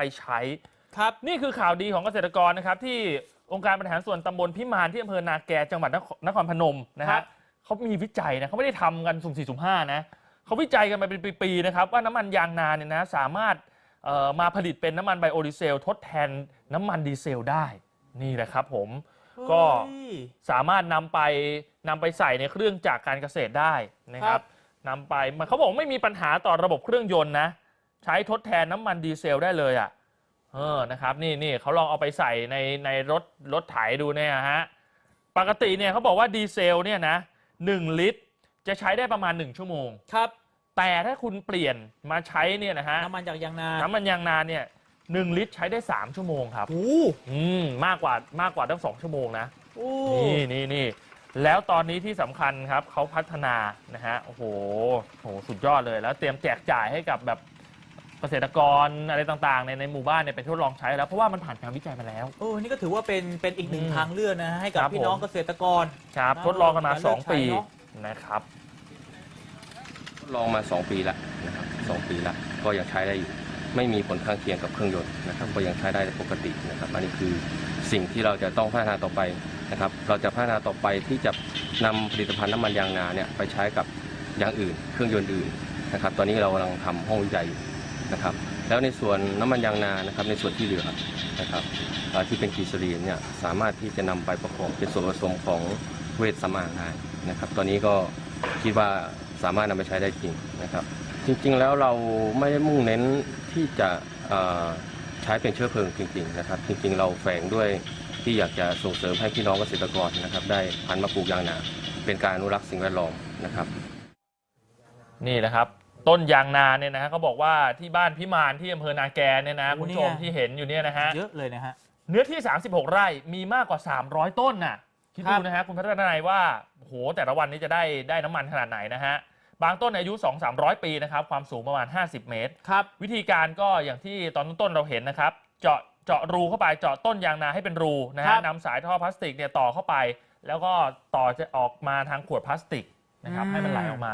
ไปใช้ ครับนี่คือข่าวดีของเกษตรกรนะครับ ที่องค์การบริหารส่วนตำบลพิมานที่อำเภอนาแกจังหวัดนครนครพนมนะครัฮะบ เขามีวิจัยนะเขาไม่ได้ทำกันสุ่มสี่สุ่มห้านะเขาวิจัยกันมาเป็นปีๆนะครับว่าน้ำมันยางนาเนี่ยนะสามารถเอ่อมาผลิตเป็นน้ำมันไบโอดีเซล ทดแทนน้ำมันดีเซลได้นี่แหละครับผม ก็ เฮ้ย สามารถนำไปนำไปใส่ในเครื่องจักรการเกษตรได้นะคครัรับบนำไปมันเขาบอกไม่มีปัญหาต่อระบบเครื่องยนต์นะ ใช้ทดแทนน้ำมันดีเซลได้เลยอะเออนะครับนี่นี่เขาลองเอาไปใส่ในในรถรถไถดูเนี่ยฮะปกติเนี่ยเขาบอกว่าดีเซลเนี่ยนะหนึ่งลิตร จะใช้ได้ประมาณ 1 ชั่วโมง ครับ แต่ถ้าคุณเปลี่ยนมาใช้เนี่ยนะฮะน้ำมันจากยางนาน้ำมันยางนาเนี่ยหนึ่งลิตรใช้ได้ 3 ชั่วโมงครับโอ้อืมมากกว่ามากกว่าตั้งสองชั่วโมงนะโอ้นี่นี่นี่แล้วตอนนี้ที่สำคัญครับเขาพัฒนานะฮะโอ้โหโหสุดยอดเลยแล้วเตรียมแจกจ่ายให้กับแบบ เกษตรกรอะไรต่างๆ ในในหมู่บ้านเนี่ยไปทดลองใช้แล้ว เพราะว่ามันผ่านการวิจัยมาแล้ว โอ้นี่ก็ถือว่าเป็นเป็นอีกหนึ่งอืมทางเลือกนะฮะให้กับครับพี่น้องผม เกษตรกร ครับนะทดลองกันมาการเลือก2 ปีใช้เนอะ นะครับทดลองมา 2 ปีแล้วนะครับสองปีแล้วก็ยังใช้ได้อยู่ไม่มีผลข้างเคียงกับเครื่องยนต์นะครับก็ยังใช้ได้ปกตินะครับอันนี้คือสิ่งที่เราจะต้องพัฒนาต่อไปนะครับเราจะพัฒนาต่อไปที่จะนำผลิตภัณฑ์น้ำมันยางนาเนี่ยไปใช้กับอย่างอื่น เครื่องยนต์อื่นนะครับตอนนี้เรากำลังทำห้องวิจัยอยู่ นะครับ แล้วในส่วนน้ำมันยางนานะครับ ในส่วนที่เหลือนะครับที่เป็นกีซาลีนเนี่ยสามารถที่จะนำไปประกอบเป็นส่วนผสมของเวชสำอางได้นะครับ ตอนนี้ก็คิดว่าสามารถนำไปใช้ได้จริงนะครับ จริงๆแล้วเราไม่ได้มุ่งเน้นที่จะใช้เป็นเชื้อเพลิงจริง ๆ นะครับ จริง ๆ เราแฝงด้วยที่อยากจะส่งเสริมให้พี่น้องเกษตรกรนะครับ ได้หันมาปลูกยางนาเป็นการอนุรักษ์สิ่งแวดล้อมนะครับ นี่นะครับ ต้นยางนาเนี่ยนะฮะเขาบอกว่าที่บ้านพิมานที่อำเภอนาแกเนี่ยนะโอ้คุณเนี่ผู้ยชมที่เห็นอยู่เนี่ยนะฮะเยอะเลยนะฮะเนื้อที่ 36 ไร่มีมากกว่า 300 ต้นน่ะคิดครัดูบนะฮะคุณพัฒนายว่าโอ้โหแต่ละวันนี้จะได้ได้น้ำมันขนาดไหนนะฮะบางต้นอายุ 2-300 ปีนะครับความสูงประมาณ 50 เมตรครับวิธีการก็อย่างที่ตอนต้นๆเราเห็นนะครับ เจาะเจาะรูเข้าไปเจาะต้นยางนาให้เป็นรูนะครัฮะบนำสายท่อพลาสติกเนี่ยต่อเข้าไป แล้วก็ต่อจะออกมาทางขวดพลาสติกนะครับให้มันไหลออกมา